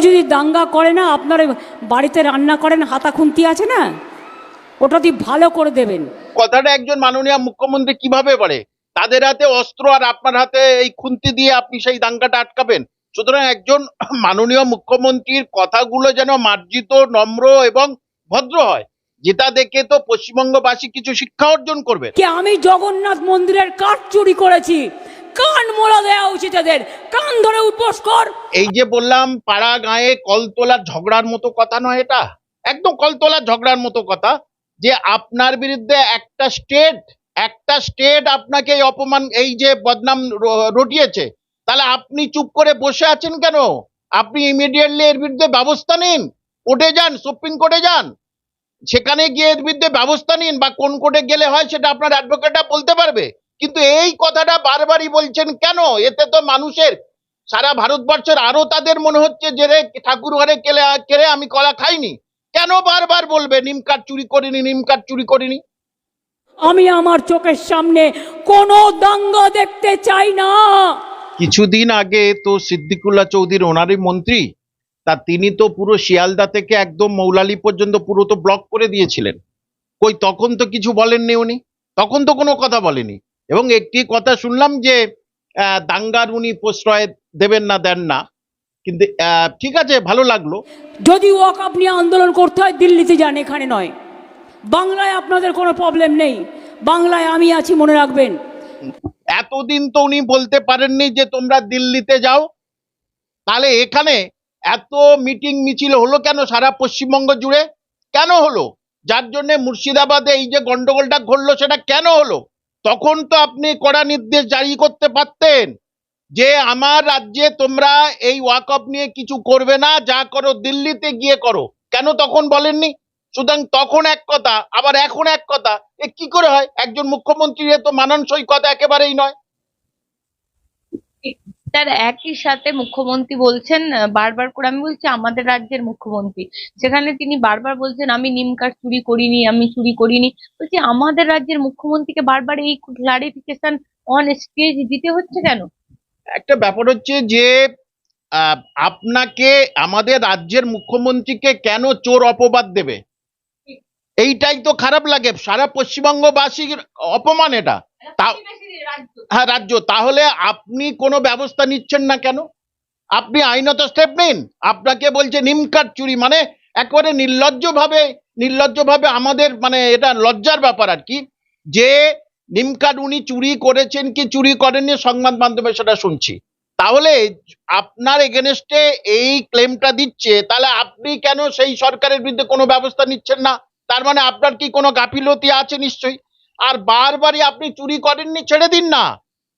যদি দাঙ্গা করে না আপনার বাড়িতে রান্না করেন হাতা খুন্তি আছে না? ওটা দিয়ে ভালো করে দেবেন। কথাটা একজন মাননীয় মুখ্যমন্ত্রী কীভাবে পারে তাদের হাতে অস্ত্র আর আপনার হাতে এই খুন্তি দিয়ে আপনি সেই দাঙ্গাটা আটকাবেন। সুতরাং একজন মাননীয় মুখ্যমন্ত্রীর কথাগুলো যেন মার্জিত নম্র এবং ভদ্র হয়। যেটা দেখে তো পশ্চিমবঙ্গবাসী কিছু শিক্ষা অর্জন করবে। কি আমি জগন্নাথ মন্দিরের কাঠ চুরি করেছি। কান মোলা দেওয়া উচিত এদের। কান ধরে উপোস কর। এই যে বললাম, পাড়া গায়ে কলতলার ঝগড়ার মতো কথা নয় এটা। একদম কলতলার ঝগড়ার মতো কথা যে আপনার বিরুদ্ধে একটা স্টেট একটা স্টেট আপনাকে এই অপমান, এই যে বদনাম রটিয়েছে। তাহলে আপনি চুপ করে বসে আছেন কেন? আপনি ইমিডিয়েটলি এর বিরুদ্ধে ব্যবস্থা নিন। কোর্টে যান, সুপ্রিম কোর্টে যান। সেখানে গিয়ে এর বিরুদ্ধে ব্যবস্থা নিন বা কোন কোর্টে গেলে হয় সেটা আপনার অ্যাডভোকেটরা বলতে পারবে। কিন্তু এই কথাটা বারবারই বলছেন কেন? এতে তো মানুষের সারা ভারতবর্ষের আরও তাদের মনে হচ্ছে যে রে ঠাকুর ঘরে কেলে কেড়ে আমি কলা খাইনি। কেন বারবার বলবে নিম কাঠ চুরি করিনি নিম কাঠ চুরি করিনি? আমি আমার চোখের সামনে কোনো দাঙ্গা দেখতে চাই না। কিছুদিন আগে তো সিদ্দিকুল্লাহ চৌধুরী ওনারই মন্ত্রী তা তিনি তো পুরো শিয়ালদা থেকে একদম মৌলালি পর্যন্ত পুরো তো ব্লক করে দিয়েছিলেন। কই তখন তো কিছু বলেননি উনি? তখন তো কোনো কথা বলেনি। এবং একটি কথা শুনলাম যে দাঙ্গার উনি প্রশ্রয় দেবেন না দেন না। কিন্তু ঠিক আছে ভালো লাগল। যদি ওয়াক আপনি আন্দোলন করতে হয় দিল্লিতে যান এখানে নয়। বাংলায় আপনাদের কোনো প্রবলেম নেই। বাংলায় আমি আছি মনে রাখবেন। এতদিন তো উনি বলতে পারেননি যে তোমরা দিল্লিতে যাও। তাহলে এখানে এত মিটিং মিছিল হলো কেন সারা পশ্চিমবঙ্গ জুড়ে? কেন হলো? যার জন্য মুর্শিদাবাদে এই যে গন্ডগোলটা ঘটলো সেটা কেন হলো? তখন তো আপনি কড়া নির্দেশ জারি করতে পারতেন যে আমার রাজ্যে তোমরা এই ওয়াকফ নিয়ে কিছু করবে না, যা করো দিল্লিতে গিয়ে করো। কেন তখন বলেননি? সুতরাং তখন এক কথা, আবার এখন এক কথা, এ কি করে হয়? একজন মুখ্যমন্ত্রীর তো মানানসই কথা একেবারেই নয়। তার একই সাথে মুখ্যমন্ত্রী বলছেন বারবার করে আমি বলছি আমাদের রাজ্যের মুখ্যমন্ত্রী। সেখানে তিনি বারবার বলছেন আমি নিম কাঠ চুরি করিনি আমি চুরি করিনি। বলছি আমাদের রাজ্যের মুখ্যমন্ত্রীকে বারবার এই ক্লারিফিকেশন অন স্টেজ দিতে হচ্ছে কেন? একটা ব্যাপার হচ্ছে যে আপনাকে আমাদের রাজ্যের মুখ্যমন্ত্রীকে কেন চোর অপবাদ দেবে? এইটাই তো খারাপ লাগে। সারা পশ্চিমবঙ্গবাসীর অপমান এটা। হ্যাঁ রাজ্য। তাহলে আপনি কোনো ব্যবস্থা নিচ্ছেন না কেন? আপনি আইনত স্টেপ নিন। আপনাকে বলছে নিমকাট চুরি মানে একেবারে নির্লজ্জভাবে নির্লজ্জভাবে আমাদের মানে এটা লজ্জার ব্যাপার আর কি। যে নিমকাট উনি চুরি করেছেন কি চুরি করেননি সংবাদ মাধ্যমে সেটা শুনছি। তাহলে আপনার এগেনস্টে এই ক্লেমটা দিচ্ছে তাহলে আপনি কেন সেই সরকারের বিরুদ্ধে কোনো ব্যবস্থা নিচ্ছেন না? তার মানে আপনার কি কোনো গাফিলতি আছে নিশ্চয়ই? আর বারবারই আপনি চুরি করেননি ছেড়ে দিন না।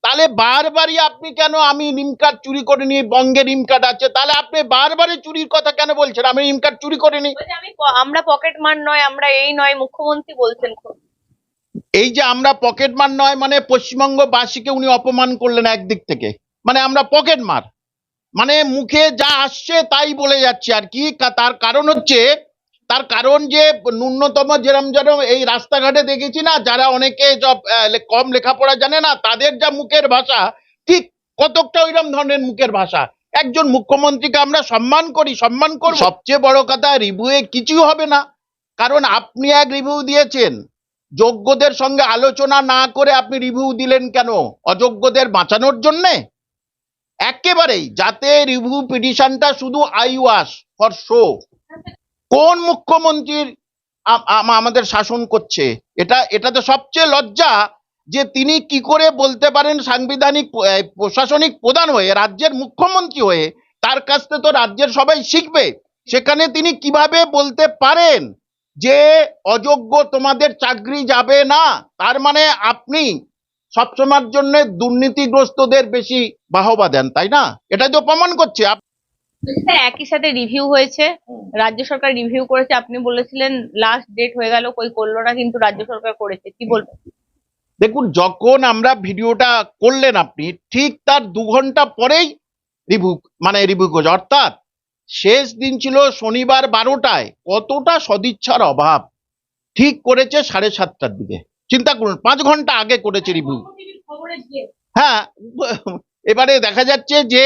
তাহলে বারবারই আপনি কেন আমি নিম কার্ড চুরি করিনি বঙ্গে নিম কার্ড আছে তাহলে আপনি বারবারই চুরির কথা কেন বলছেন? আমি নিম কার্ড চুরি আমি আমরা পকেট মার নয় আমরা এই নয় মুখ্যমন্ত্রী বলছেন এই যে আমরা পকেট মার নয় মানে পশ্চিমবঙ্গবাসীকে উনি অপমান করলেন একদিক থেকে। মানে আমরা পকেট মার। মানে মুখে যা আসছে তাই বলে যাচ্ছে আর কি তার কারণ হচ্ছে তার কারণ যে ন্যূনতম যেরম যেরম এই রাস্তাঘাটে দেখেছি না, যারা অনেকে সব কম লেখাপড়া জানে না, তাদের যা মুখের ভাষা, ঠিক কতকটা ওইরকম ধরনের মুখের ভাষা। একজন মুখ্যমন্ত্রীকে আমরা সম্মান করি সম্মান করি সবচেয়ে বড় কথা, রিভিউয়ে কিছু হবে না। কারণ আপনি এক রিভিউ দিয়েছেন, যোগ্যদের সঙ্গে আলোচনা না করে আপনি রিভিউ দিলেন কেন? অযোগ্যদের বাঁচানোর জন্যে? একেবারেই, যাতে রিভিউ পিটিশনটা শুধু আই ওয়াশ, ফর শো। কোন মুখ্যমন্ত্রীর আমাদের শাসন করছে? এটা এটা তো সবচেয়ে লজ্জা যে তিনি কি করে বলতে পারেন সাংবিধানিক প্রশাসনিক প্রধান হয়ে, রাজ্যের মুখ্যমন্ত্রী হয়ে, তার কাছ থেকে তো রাজ্যের সবাই শিখবে। সেখানে তিনি কীভাবে বলতে পারেন যে অযোগ্য তোমাদের চাকরি যাবে না? তার মানে আপনি সবসময়ের জন্য দুর্নীতিগ্রস্তদের বেশি বাহবা দেন, তাই না? এটা তো প্রমাণ করছে। স্যার একই সাথে রিভিউ হয়েছে রাজ্য সরকার রিভিউ করেছে আপনি বলেছিলেন লাস্ট ডেট হয়ে গেল কই করল না কিন্তু রাজ্য সরকার করেছে কি বলবেন দেখুন যখন আমরা ভিডিওটা করলেন আপনি ঠিক তার দু ঘণ্টা পরেই রিভিউ মানে রিভিউ করছে অর্থাৎ শেষ দিন ছিল শনিবার বারোটায় কতটা সদিচ্ছার অভাব ঠিক করেছে সাড়ে সাতটার দিকে চিন্তা করুন পাঁচ ঘণ্টা আগে করেছে রিভিউ হ্যাঁ এবারে দেখা যাচ্ছে যে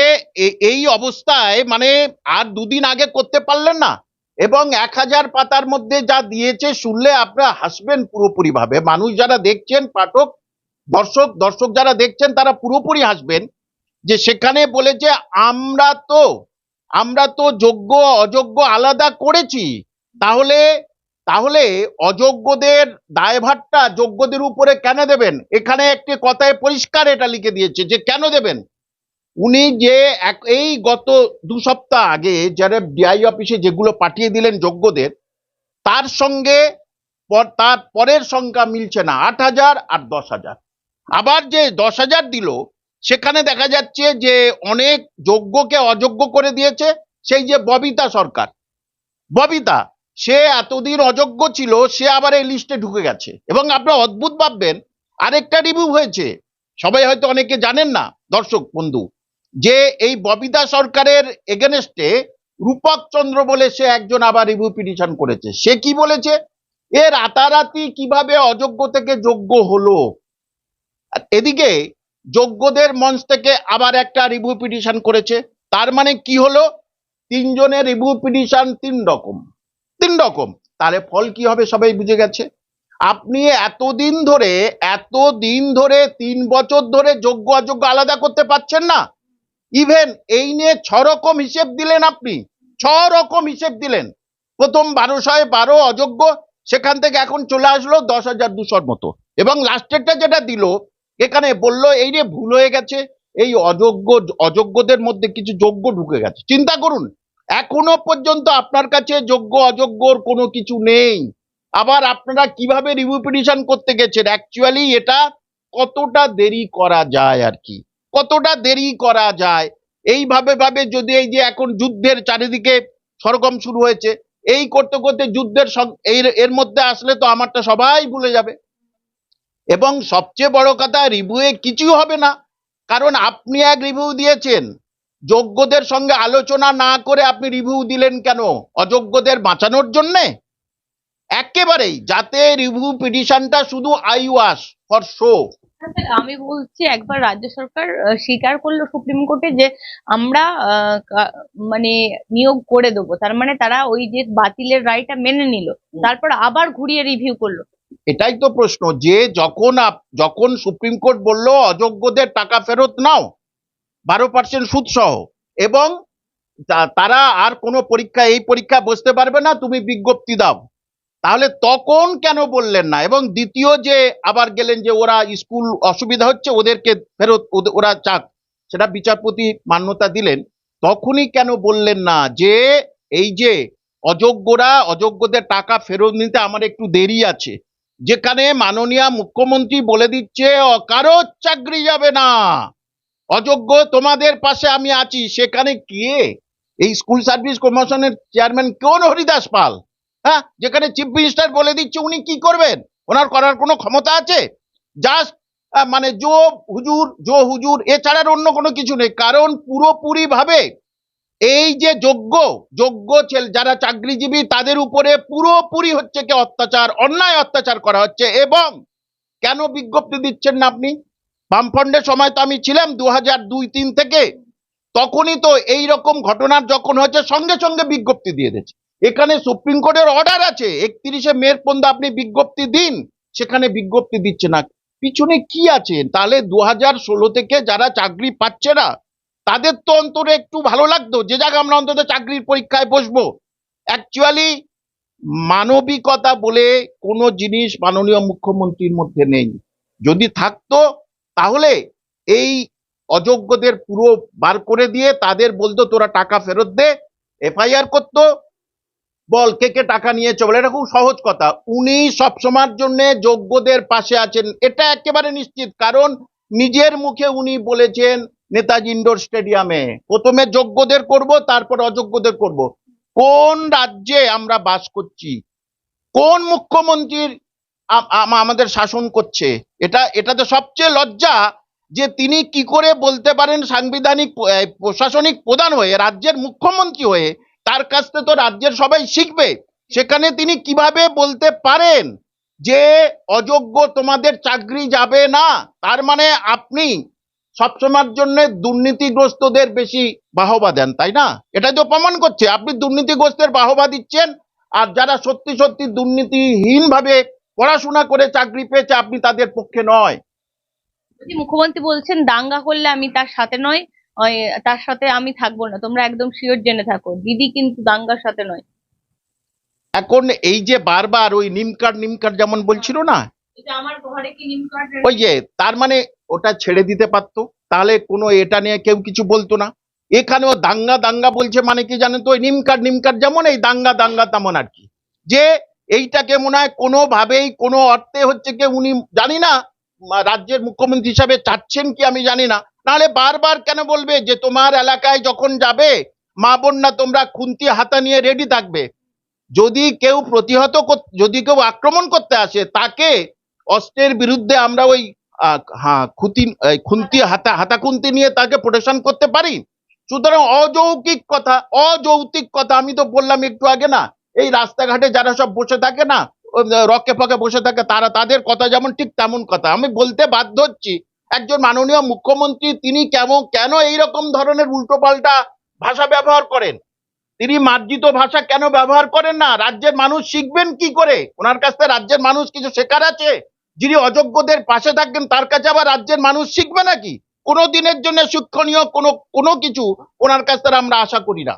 এই অবস্থায় মানে আর দুদিন আগে করতে পারলেন না। এবং এক হাজার পাতার মধ্যে যা দিয়েছে শুনলে আপনারা হাসবেন পুরোপুরি ভাবে। মানুষ যারা দেখছেন, পাঠক, দর্শক দর্শক যারা দেখছেন, তারা পুরোপুরি হাসবেন যে সেখানে বলেছে, আমরা তো আমরা তো যোগ্য, অযোগ্য আলাদা করেছি। তাহলে তাহলে অযোগ্যদের দায়ভারটা যোগ্যদের উপরে কেন দেবেন? এখানে একটি কথায় পরিষ্কার এটা লিখে দিয়েছে যে কেন দেবেন? উনি যে এক এই গত দু সপ্তাহ আগে যারা ডিআই অফিসে যেগুলো পাঠিয়ে দিলেন যোগ্যদের, তার সঙ্গে তার পরের সংখ্যা মিলছে না, আট হাজার আর দশ হাজার। আবার যে দশ হাজার দিল, সেখানে দেখা যাচ্ছে যে অনেক যোগ্যকে অযোগ্য করে দিয়েছে, সেই যে ববিতা সরকার। ববিতা সে এতদিন অযোগ্য ছিল, সে আবার এই লিস্টে ঢুকে গেছে। এবং আপনারা অদ্ভুত ভাববেন, আরেকটা রিভিউ হয়েছে। সবাই হয়তো অনেকে জানেন না, দর্শক, বন্ধু, যে এই ববিতা সরকারের এগেনস্টে রূপক চন্দ্র বলে সে একজন আবার রিভিউ পিটিশন করেছে। সে কি বলেছে? এ রাতারাতি কীভাবে অযোগ্য থেকে যোগ্য হলো? এদিকে যোগ্যদের মঞ্চ থেকে আবার একটা রিভিউ পিটিশন করেছে। তার মানে কি হলো? তিনজনের রিভিউ পিটিশন তিন রকম। তিন রকম। তাহলে ফল কি হবে সবাই বুঝে গেছে? আপনি এতদিন ধরে এতদিন ধরে, তিন বছর ধরে যোগ্য অযোগ্য আলাদা করতে পারছেন না। ইভেন এই নিয়ে ছ রকম হিসেব দিলেন আপনি। ছ রকম হিসেব দিলেন। প্রথম বারোশয় বারো অযোগ্য, সেখান থেকে এখন চলে আসলো দশ হাজার দুশোর মতো। এবং লাস্টেরটা যেটা দিল, এখানে বলল, এই রে ভুল হয়ে গেছে। এই অযোগ্য, অযোগ্যদের মধ্যে কিছু যোগ্য ঢুকে গেছে। চিন্তা করুন। এখনও পর্যন্ত আপনার কাছে যোগ্য, অযোগ্যর কোনো কিছু নেই। আবার আপনারা কীভাবে রিভিউ পিটিশন করতে গেছেন? অ্যাকচুয়ালি এটা কতটা দেরি করা যায় আর কি? কতটা দেরি করা যায়? এইভাবে ভাবে যদি এই যে এখন যুদ্ধের চারিদিকে সরগম শুরু হয়েছে, এই করতে করতে যুদ্ধের এর মধ্যে আসলে তো আমারটা সবাই ভুলে যাবে। এবং সবচেয়ে বড় কথা রিভিউয়ে কিছু হবে না। কারণ আপনি এক রিভিউ দিয়েছেন। যোগ্যদের সঙ্গে আলোচনা না করে আপনি রিভিউ দিলেন কেন? অযোগ্যদের বাঁচানোর জন্যে? একেবারেই যাতে রিভিউ পিটিশনটা শুধু আই ওয়াশ ফর শো আমি বলছি একবার রাজ্য সরকার স্বীকার করল সুপ্রিম কোর্টে যে আমরা মানে নিয়োগ করে দেবো। তার মানে তারা ওই যে বাতিলের রায়টা মেনে নিল। তারপর আবার ঘুরিয়ে রিভিউ করল। এটাই তো প্রশ্ন যে যখন যখন সুপ্রিম কোর্ট বলল অযোগ্যদের টাকা ফেরত নাও। বারো পার্সেন্ট সুদ সহ এবং তারা আর কোনো পরীক্ষা এই পরীক্ষা বসতে পারবে না তুমি বিজ্ঞপ্তি দাও। তাহলে তখন কেন বললেন না? এবং দ্বিতীয় যে আবার গেলেন যে ওরা স্কুল অসুবিধা হচ্ছে ওদেরকে ফেরত ওরা চাক। সেটা বিচারপতি মান্যতা দিলেন। তখনই কেন বললেন না যে এই যে অযোগ্যরা অযোগ্যদের টাকা ফেরত নিতে আমার একটু দেরি আছে। যেখানে মাননীয় মুখ্যমন্ত্রী বলে দিচ্ছে "অ, কারও চাকরি যাবে না। অযোগ্য তোমাদের পাশে আমি আছি। সেখানে কে এই স্কুল সার্ভিস কমিশনের চেয়ারম্যান কোন হরিদাস পাল। হ্যাঁ যেখানে চিফ মিনিস্টার বলে দিচ্ছে উনি কি করবেন? ওনার করার কোনো ক্ষমতা আছে? জাস্ট মানে জো হুজুর জো হুজুর এছাড়ার অন্য কোনো কিছু নেই। কারণ পুরোপুরি ভাবে এই যে যোগ্য যোগ্য ছেলে, যারা চাকরিজীবী, তাদের উপরে পুরোপুরি হচ্ছে কি অত্যাচার, অন্যায় অত্যাচার করা হচ্ছে। এবং কেন বিজ্ঞপ্তি দিচ্ছেন না আপনি? বামফ্রন্টের সময় তো আমি ছিলাম দু হাজার দুই তিন থেকে। তখনই তো এই রকম ঘটনার যখন হয়েছে, সঙ্গে সঙ্গে বিজ্ঞপ্তি দিয়ে দিয়েছে। এখানে সুপ্রিম কোর্টের অর্ডার আছে, একত্রিশে মের পর্যন্ত আপনি বিজ্ঞপ্তি দিন, সেখানে বিজ্ঞপ্তি দিচ্ছে না। পিছনে কি আছে? তাহলে দু হাজার ষোলো থেকে যারা চাকরি পাচ্ছে না, তাদের তো অন্তরে একটু ভালো লাগতো, যে জায়গা আমরা অন্তত চাকরির পরীক্ষায় বসবো। অ্যাকচুয়ালি মানবিকতা বলে কোনো জিনিস মাননীয় মুখ্যমন্ত্রীর মধ্যে নেই। যদি থাকতো তাহলে এই অযোগ্যদের পুরো বার করে দিয়ে তাদের বলতো, তোরা টাকা ফেরত দে, এফআইআর করতো, বল কে কে টাকা নিয়েছে, বলে। এটা খুব সহজ কথা। উনি সবসময়ের জন্য যোগ্যদের পাশে আছেন। এটা একেবারে নিশ্চিত, কারণ নিজের মুখে উনি বলেছেন, নেতাজি ইন্ডোর স্টেডিয়ামে প্রথমে যোগ্যদের করব, তারপর অযোগ্যদের করব। কোন রাজ্যে আমরা বাস করছি? কোন মুখ্যমন্ত্রীর আমাদের শাসন করছে। এটা এটা তো সবচেয়ে লজ্জা যে তিনি কি করে বলতে পারেন সাংবিধানিক প্রশাসনিক প্রধান হয়ে, রাজ্যের মুখ্যমন্ত্রী হয়ে, তার কাছ থেকে তো রাজ্যের সবাই শিখবে। সেখানে তিনি কীভাবে বলতে পারেন যে অযোগ্য তোমাদের চাকরি যাবে না, তার মানে আপনি সবসময়ের জন্য দুর্নীতিগ্রস্তদের বেশি বাহবা দেন, তাই না? এটা তো প্রমাণ করছে। আপনি দুর্নীতিগ্রস্তের বাহবা দিচ্ছেন, আর যারা সত্যি সত্যি দুর্নীতিহীন ভাবে পড়াশোনা করে চাকরি পেয়েছে আপনি তাদের পক্ষে নয়। যদি মুখ্যমন্ত্রী বলছেন দাঙ্গা করলে আমি তার সাথে নয় তার সাথে আমি থাকব না তোমরা একদম শিওর জেনে থাকো দিদি কিন্তু দাঙ্গার সাথে নয়। এখন এই যে বারবার ওই নিমকার নিমকার যেমন বলছিল না ওই যে তার মানে ওটা ছেড়ে দিতে পারতো তাহলে কোনো এটা নিয়ে কেউ কিছু বলতো না। এখানেও দাঙ্গা দাঙ্গা বলছে মানে কি জানেন তো ওই নিমকার নিমকার যেমন এই দাঙ্গা দাঙ্গা তেমন আর কি। যে এইটাকে মনে হয় কোনোভাবেই, কোনো অর্থে হচ্ছে কি উনি জানি না রাজ্যের মুখ্যমন্ত্রী হিসাবে চাচ্ছেন কি আমি জানি না। নাহলে বারবার কেন বলবে যে তোমার এলাকায় যখন যাবে, মা বোনরা তোমরা খুন্তি হাতা নিয়ে রেডি থাকবে। যদি কেউ প্রতিহত যদি কেউ আক্রমণ করতে আসে, তাকে অস্ত্রের বিরুদ্ধে আমরা ওই খুঁতি খুন্তি হাতা হাতা খুন্তি নিয়ে তাকে প্রোটেকশন করতে পারি। সুতরাং অযৌক্তিক কথা অযৌক্তিক কথা আমি তো বললাম একটু আগে না। এই রাস্তাঘাটে যারা সব বসে থাকে না রকে ফকে বসে থাকে, তারা তাদের কথা যেমন ঠিক তেমন কথা। আমি বলতে বাধ্য হচ্ছি, একজন মাননীয় মুখ্যমন্ত্রী তিনি কেমন, কেন এইরকম ধরনের উল্টোপাল্টা ভাষা ব্যবহার করেন? তিনি মার্জিত ভাষা কেন ব্যবহার করেন না? রাজ্যের মানুষ শিখবেন কি করে? ওনার কাছ থেকে রাজ্যের মানুষ কিছু শেখার আছে? যিনি অযোগ্যদের পাশে থাকবেন, তার কাছে আবার রাজ্যের মানুষ শিখবে নাকি? কোনো দিনের জন্য শিক্ষণীয় কোনো কোনো কিছু ওনার কাছ থেকে আমরা আশা করি না।